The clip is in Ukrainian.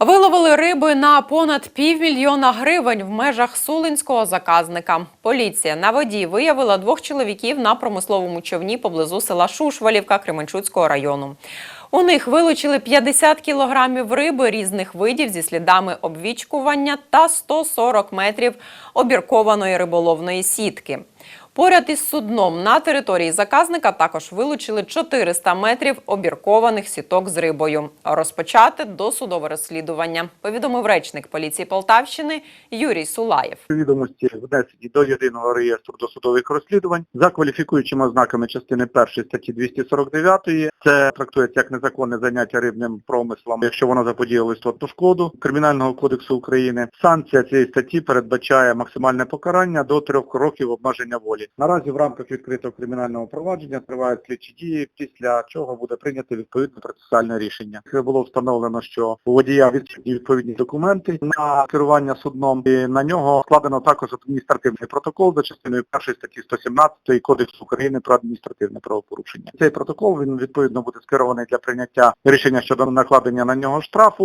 Виловили риби на понад півмільйона гривень в межах сулинського заказника. Поліція на воді виявила двох чоловіків на промисловому човні поблизу села Шушвалівка Кременчуцького району. У них вилучили 50 кілограмів риби різних видів зі слідами обвічкування та 140 метрів обіркованої риболовної сітки. Поряд із судном на території заказника також вилучили 400 метрів обіркованих сіток з рибою. Розпочати досудове розслідування, повідомив речник поліції Полтавщини Юрій Сулаєв. відомості внесені до єдиного реєстру досудових розслідувань за кваліфікуючими ознаками частини 1 статті 249. Це трактується як незаконне заняття рибним промислом, якщо воно заподіяло істотну шкоду Кримінального кодексу України. Санкція цієї статті передбачає максимальне покарання до трьох років обмеження волі. Наразі в рамках відкритого кримінального провадження тривають слідчі дії, після чого буде прийнято відповідне процесуальне рішення. Було встановлено, що у водія відсутні відповідні документи на керування судном. І на нього складено також адміністративний протокол за частиною першої статті 117 Кодексу України про адміністративне правопорушення. Цей протокол він відповідно буде скерований для прийняття рішення щодо накладення на нього штрафу.